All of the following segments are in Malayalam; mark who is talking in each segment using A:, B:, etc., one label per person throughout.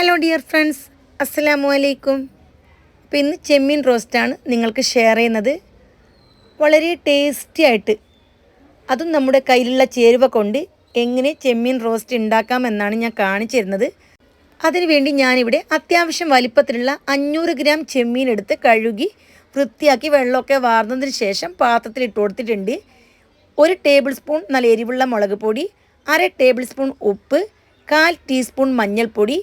A: ഹലോ ഡിയർ ഫ്രണ്ട്സ് അസ്സലാമു അലൈക്കും അപ്പോൾ ഇന്ന് ചെമ്മീൻ റോസ്റ്റാണ് നിങ്ങൾക്ക് ഷെയർ ചെയ്യുന്നത്. വളരെ ടേസ്റ്റി ആയിട്ട്. അതും നമ്മുടെ കയ്യിലുള്ള ചേരുവ കൊണ്ട് എങ്ങനെ ചെമ്മീൻ റോസ്റ്റ് ഉണ്ടാക്കാമെന്നാണ് ഞാൻ കാണിച്ചു തരുന്നത്. അതിനുവേണ്ടി ഞാനിവിടെ അത്യാവശ്യം വലിപ്പത്തിലുള്ള അഞ്ഞൂറ് ഗ്രാം ചെമ്മീൻ എടുത്ത് കഴുകി വൃത്തിയാക്കി വെള്ളമൊക്കെ വാർന്നതിന് ശേഷം പാത്രത്തിൽ ഇട്ട് കൊടുത്തിട്ടുണ്ട്. ഒരു ടേബിൾ സ്പൂൺ നല്ല എരിവുള്ള മുളക് പൊടി അര ടേബിൾ സ്പൂൺ ഉപ്പ് കാൽ ടീസ്പൂൺ മഞ്ഞൾപ്പൊടി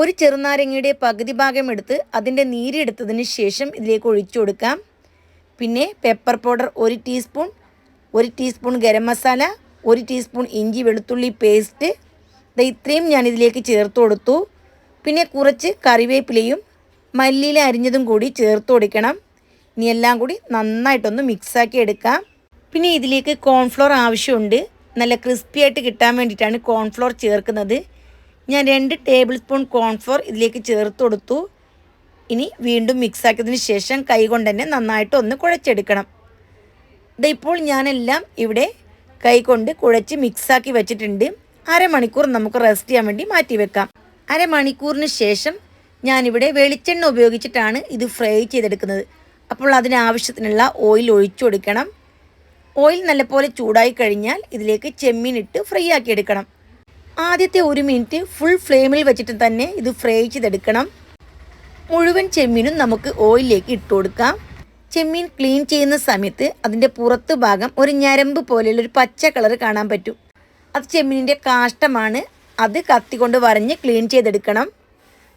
A: ഒരു ചെറുനാരങ്ങയുടെ പകുതി ഭാഗം എടുത്ത് അതിന്റെ നീരെടുത്തതിന് ശേഷം ഇതിലേക്ക് ഒഴിച്ചു കൊടുക്കാം. പിന്നെ പെപ്പർ പൗഡർ ഒരു ടീസ്പൂൺ ഒരു ടീസ്പൂൺ ഗരം മസാല ഒരു ടീസ്പൂൺ ഇഞ്ചി വെളുത്തുള്ളി പേസ്റ്റ് ഇത് ഇത്രയും ഞാൻ ഇതിലേക്ക് ചേർത്ത് കൊടുത്തു. പിന്നെ കുറച്ച് കറിവേപ്പിലയും മല്ലിയില അരിഞ്ഞതും കൂടി ചേർത്ത് കൊടുക്കണം. ഇനി എല്ലാം കൂടി നന്നായിട്ടൊന്ന് മിക്സാക്കി എടുക്കാം. പിന്നെ ഇതിലേക്ക് കോൺഫ്ലോർ ആവശ്യമുണ്ട്. നല്ല ക്രിസ്പി ആയിട്ട് കിട്ടാൻ വേണ്ടിയിട്ടാണ് കോൺഫ്ലോർ ചേർക്കുന്നത്. ഞാൻ രണ്ട് ടേബിൾ സ്പൂൺ കോൺഫ്ലോർ ഇതിലേക്ക് ചേർത്ത് കൊടുത്തു. ഇനി വീണ്ടും മിക്സ് ആക്കിയതിന് ശേഷം കൈകൊണ്ട് തന്നെ നന്നായിട്ട് ഒന്ന് കുഴച്ചെടുക്കണം. ദേ ഇപ്പോൾ ഞാനെല്ലാം ഇവിടെ കൈകൊണ്ട് കുഴച്ച് മിക്സാക്കി വെച്ചിട്ടുണ്ട്. അരമണിക്കൂർ നമുക്ക് റെസ്റ്റ് ചെയ്യാൻ വേണ്ടി മാറ്റി വെക്കാം. അരമണിക്കൂറിന് ശേഷം ഞാനിവിടെ വെളിച്ചെണ്ണ ഉപയോഗിച്ചിട്ടാണ് ഇത് ഫ്രൈ ചെയ്തെടുക്കുന്നത്. അപ്പോൾ അതിനാവശ്യത്തിനുള്ള ഓയിൽ ഒഴിച്ചു കൊടുക്കണം. ഓയിൽ നല്ലപോലെ ചൂടായി കഴിഞ്ഞാൽ ഇതിലേക്ക് ചെമ്മീൻ ഇട്ട് ഫ്രൈ ആക്കി എടുക്കണം. ആദ്യത്തെ ഒരു മിനിറ്റ് ഫുൾ ഫ്ലെയിമിൽ വെച്ചിട്ട് തന്നെ ഇത് ഫ്രൈ ചെയ്തെടുക്കണം. മുഴുവൻ ചെമ്മീനും നമുക്ക് ഓയിലിലേക്ക് ഇട്ട് കൊടുക്കാം. ചെമ്മീൻ ക്ലീൻ ചെയ്യുന്ന സമയത്ത് അതിന്റെ പുറത്ത് ഭാഗം ഒരു ഞരമ്പ് പോലെയുള്ള ഒരു പച്ച കളർ കാണാൻ പറ്റും. അത് ചെമ്മീനിന്റെ കാഷ്ടമാണ്. അത് കത്തിക്കൊണ്ട് വരഞ്ഞ് ക്ലീൻ ചെയ്തെടുക്കണം.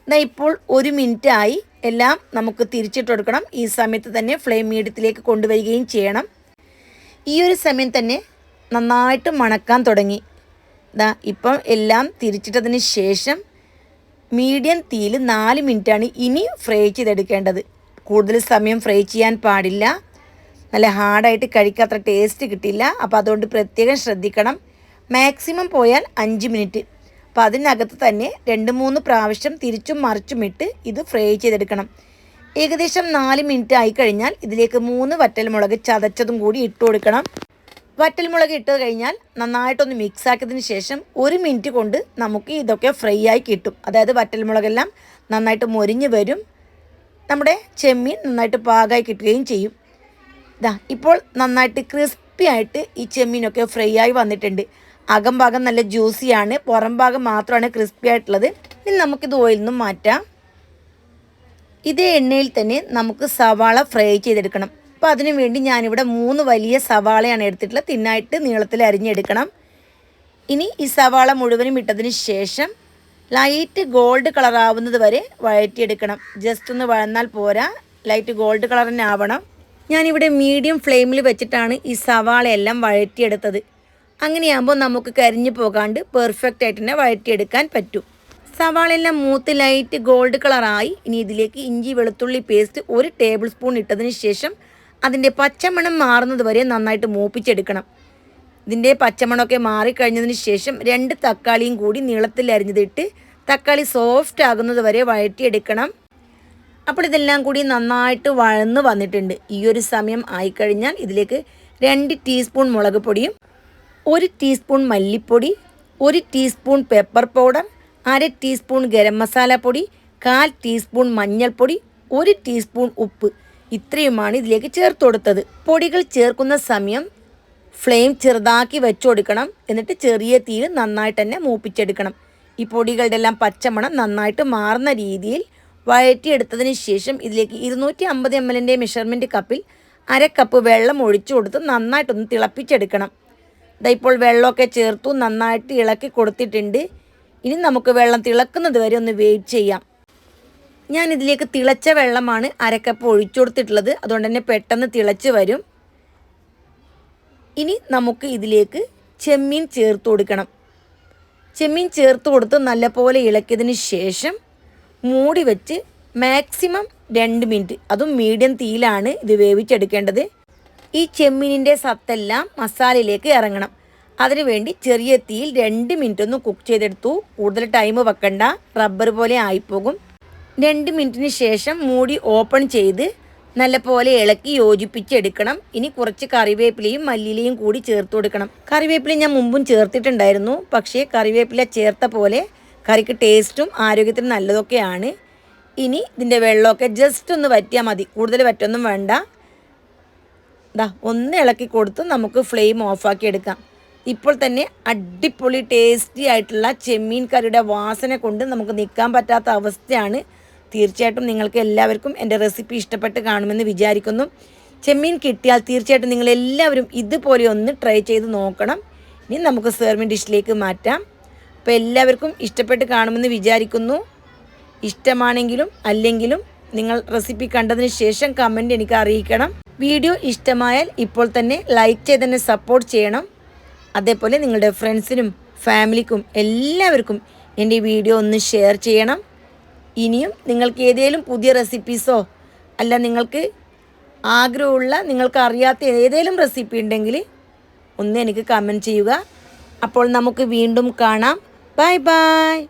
A: എന്നാൽ ഇപ്പോൾ ഒരു മിനിറ്റ് ആയി. എല്ലാം നമുക്ക് തിരിച്ചിട്ട് കൊടുക്കണം. ഈ സമയത്ത് തന്നെ ഫ്ലെയിം മീഡിയത്തിലേക്ക് കൊണ്ടുവരികയും ചെയ്യണം. ഈ ഒരു സമയം തന്നെ നന്നായിട്ട് മണക്കാൻ തുടങ്ങി. ദാ ഇപ്പം എല്ലാം തിരിച്ചിട്ടതിന് ശേഷം മീഡിയം തീയിൽ നാല് മിനിറ്റാണ് ഇനി ഫ്രൈ ചെയ്തെടുക്കേണ്ടത്. കൂടുതൽ സമയം ഫ്രൈ ചെയ്യാൻ പാടില്ല. നല്ല ഹാർഡായിട്ട് കഴിക്കാത്ര ടേസ്റ്റ് കിട്ടില്ല. അപ്പോൾ അതുകൊണ്ട് പ്രത്യേകം ശ്രദ്ധിക്കണം. മാക്സിമം പോയാൽ അഞ്ച് മിനിറ്റ്. അപ്പോൾ അതിനകത്ത് തന്നെ രണ്ട് മൂന്ന് പ്രാവശ്യം തിരിച്ചും മറിച്ചും ഇട്ട് ഇത് ഫ്രൈ ചെയ്തെടുക്കണം. ഏകദേശം നാല് മിനിറ്റ് ആയി കഴിഞ്ഞാൽ ഇതിലേക്ക് മൂന്ന് വറ്റൽ മുളക് ചതച്ചതും കൂടി ഇട്ട് കൊടുക്കണം. വറ്റൽമുളക് ഇട്ട് കഴിഞ്ഞാൽ നന്നായിട്ടൊന്ന് മിക്സ് ആക്കിയതിന് ശേഷം ഒരു മിനിറ്റ് കൊണ്ട് നമുക്ക് ഇതൊക്കെ ഫ്രൈ ആയി കിട്ടും. അതായത് വറ്റൽമുളകെല്ലാം നന്നായിട്ട് മൊരിഞ്ഞ് വരും. നമ്മുടെ ചെമ്മീൻ നന്നായിട്ട് പാകമായി കിട്ടുകയും ചെയ്യും. ഇതാ ഇപ്പോൾ നന്നായിട്ട് ക്രിസ്പി ആയിട്ട് ഈ ചെമ്മീനൊക്കെ ഫ്രൈ ആയി വന്നിട്ടുണ്ട്. അകം ഭാഗം നല്ല ജ്യൂസിയാണ് പുറം ഭാഗം മാത്രമാണ് ക്രിസ്പി ആയിട്ടുള്ളത്. ഇനി നമുക്കിത് ഓയിൽ നിന്നും മാറ്റാം. ഇതേ എണ്ണയിൽ തന്നെ നമുക്ക് സവാള ഫ്രൈ ചെയ്തെടുക്കണം. അപ്പോൾ അതിനു വേണ്ടി ഞാനിവിടെ മൂന്ന് വലിയ സവാളയാണ് എടുത്തിട്ടുള്ളത്. തിന്നായിട്ട് നീളത്തിൽ അരിഞ്ഞെടുക്കണം. ഇനി ഈ സവാള മുഴുവനും ഇട്ടതിന് ശേഷം ലൈറ്റ് ഗോൾഡ് കളറാവുന്നത് വരെ വഴറ്റിയെടുക്കണം. ജസ്റ്റ് ഒന്ന് വഴന്നാൽ പോരാ. ലൈറ്റ് ഗോൾഡ് കളർ തന്നെ ആവണം. ഞാനിവിടെ മീഡിയം ഫ്ലെയിമിൽ വെച്ചിട്ടാണ് ഈ സവാളയെല്ലാം വഴറ്റിയെടുത്തത്. അങ്ങനെയാകുമ്പോൾ നമുക്ക് കരിഞ്ഞു പോകാണ്ട് പെർഫെക്റ്റ് ആയിട്ട് തന്നെ വഴറ്റിയെടുക്കാൻ പറ്റും. സവാളയെല്ലാം മൂത്ത് ലൈറ്റ് ഗോൾഡ് കളറായി ഇനി ഇതിലേക്ക് ഇഞ്ചി വെളുത്തുള്ളി പേസ്റ്റ് ഒരു ടേബിൾ സ്പൂൺ ഇട്ടതിന് ശേഷം അതിന്റെ പച്ചമണം മാറുന്നത് വരെ നന്നായിട്ട് മൂപ്പിച്ചെടുക്കണം. ഇതിന്റെ പച്ചമണമൊക്കെ മാറിക്കഴിഞ്ഞതിന് ശേഷം രണ്ട് തക്കാളിയും കൂടി നീളത്തിൽ അരിഞ്ഞതിട്ട് തക്കാളി സോഫ്റ്റ് ആകുന്നത് വരെ വഴറ്റിയെടുക്കണം. അപ്പോൾ ഇതെല്ലാം കൂടി നന്നായിട്ട് വഴന്ന് വന്നിട്ടുണ്ട്. ഈ ഒരു സമയം ആയിക്കഴിഞ്ഞാൽ ഇതിലേക്ക് രണ്ട് ടീസ്പൂൺ മുളക് പൊടിയും ഒരു ടീസ്പൂൺ മല്ലിപ്പൊടി ഒരു ടീസ്പൂൺ പെപ്പർ പൗഡർ അര ടീസ്പൂൺ ഗരം മസാല പൊടി കാൽ ടീസ്പൂൺ മഞ്ഞൾപ്പൊടി ഒരു ടീസ്പൂൺ ഉപ്പ്. ഇത്രയുമാണ് ഇതിലേക്ക് ചേർത്ത് കൊടുത്തത്. പൊടികൾ ചേർക്കുന്ന സമയം ഫ്ലെയിം ചെറുതാക്കി വെച്ചു കൊടുക്കണം. എന്നിട്ട് ചെറിയ തീയിൽ നന്നായിട്ട് തന്നെ മൂപ്പിച്ചെടുക്കണം. ഈ പൊടികളുടെ എല്ലാം പച്ചമണം നന്നായിട്ട് മാറുന്ന രീതിയിൽ വഴറ്റിയെടുത്തതിന് ശേഷം ഇതിലേക്ക് ഇരുന്നൂറ്റി അമ്പത് എം എല്ലിന്റെ മെഷർമെന്റ് കപ്പിൽ അര കപ്പ് വെള്ളം ഒഴിച്ചു കൊടുത്ത് നന്നായിട്ടൊന്ന് തിളപ്പിച്ചെടുക്കണം. ഇതാ ഇപ്പോൾ വെള്ളമൊക്കെ ചേർത്തു നന്നായിട്ട് ഇളക്കി കൊടുത്തിട്ടുണ്ട്. ഇനി നമുക്ക് വെള്ളം തിളക്കുന്നത് വരെ ഒന്ന് വെയിറ്റ് ചെയ്യാം. ഞാൻ ഇതിലേക്ക് തിളച്ച വെള്ളമാണ് അരക്കപ്പ് ഒഴിച്ചു കൊടുത്തിട്ടുള്ളത്. അതുകൊണ്ട് തന്നെ പെട്ടെന്ന് തിളച്ച് വരും. ഇനി നമുക്ക് ഇതിലേക്ക് ചെമ്മീൻ ചേർത്ത് കൊടുക്കണം. ചെമ്മീൻ ചേർത്ത് കൊടുത്ത് നല്ലപോലെ ഇളക്കിയതിന് ശേഷം മൂടി വെച്ച് മാക്സിമം രണ്ട് മിനിറ്റ് അതും മീഡിയം തീയിലാണ് ഇത് വേവിച്ചെടുക്കേണ്ടത്. ഈ ചെമ്മീനിന്റെ സത്തെല്ലാം മസാലയിലേക്ക് ഇറങ്ങണം. അതിനുവേണ്ടി ചെറിയ തീയിൽ രണ്ട് മിനിറ്റ് ഒന്ന് കുക്ക് ചെയ്തെടുത്തു. കൂടുതൽ ടൈം വെക്കണ്ട. റബ്ബർ പോലെ ആയിപ്പോകും. രണ്ട് മിനിറ്റിന് ശേഷം മൂടി ഓപ്പൺ ചെയ്ത് നല്ലപോലെ ഇളക്കി യോജിപ്പിച്ചെടുക്കണം. ഇനി കുറച്ച് കറിവേപ്പിലയും മല്ലിയിലയും കൂടി ചേർത്ത് കൊടുക്കണം. കറിവേപ്പില ഞാൻ മുമ്പും ചേർത്തിട്ടുണ്ടായിരുന്നു. പക്ഷേ കറിവേപ്പില ചേർത്ത പോലെ കറിക്ക് ടേസ്റ്റും ആരോഗ്യത്തിന് നല്ലതൊക്കെയാണ്. ഇനി ഇതിന്റെ വെള്ളമൊക്കെ ജസ്റ്റ് ഒന്ന് വറ്റിയാൽ മതി. കൂടുതൽ വറ്റൊന്നും വേണ്ട. ദാ ഒന്ന് ഇളക്കി കൊടുത്ത് നമുക്ക് ഫ്ലെയിം ഓഫാക്കി എടുക്കാം. ഇപ്പോൾ തന്നെ അടിപൊളി ടേസ്റ്റി ആയിട്ടുള്ള ചെമ്മീൻ കറിയുടെ വാസന കൊണ്ട് നമുക്ക് നിൽക്കാൻ പറ്റാത്ത അവസ്ഥയാണ് തീർച്ചയായിട്ടും നിങ്ങൾക്ക് എല്ലാവർക്കും എന്റെ റെസിപ്പി ഇഷ്ടപ്പെട്ട് കാണുമെന്ന് വിചാരിക്കുന്നു. ചെമ്മീൻ കിട്ടിയാൽ തീർച്ചയായിട്ടും നിങ്ങൾ എല്ലാവരും ഇതുപോലെ ഒന്ന് ട്രൈ ചെയ്ത് നോക്കണം. ഇനി നമുക്ക് സെർവിൻ ഡിഷിലേക്ക് മാറ്റാം. അപ്പോൾ എല്ലാവർക്കും ഇഷ്ടപ്പെട്ട് കാണുമെന്ന് വിചാരിക്കുന്നു. ഇഷ്ടമാണെങ്കിലും അല്ലെങ്കിലും നിങ്ങൾ റെസിപ്പി കണ്ടതിന് ശേഷം കമന്റ് എനിക്ക് അറിയിക്കണം. വീഡിയോ ഇഷ്ടമായാൽ ഇപ്പോൾ തന്നെ ലൈക്ക് ചെയ്ത് തന്നെ സപ്പോർട്ട് ചെയ്യണം. അതേപോലെ നിങ്ങളുടെ ഫ്രണ്ട്സിനും ഫാമിലിക്കും എല്ലാവർക്കും എന്റെ വീഡിയോ ഒന്ന് ഷെയർ ചെയ്യണം. ഇനിയും നിങ്ങൾക്ക് ഏതെങ്കിലും പുതിയ റെസിപ്പീസോ അല്ല നിങ്ങൾക്ക് ആഗ്രഹമുള്ള നിങ്ങൾക്ക് അറിയാത്ത ഏതെങ്കിലും റെസിപ്പി ഉണ്ടെങ്കിൽ ഒന്ന് എനിക്ക് കമന്റ് ചെയ്യുക. അപ്പോൾ നമുക്ക് വീണ്ടും കാണാം. Bye bye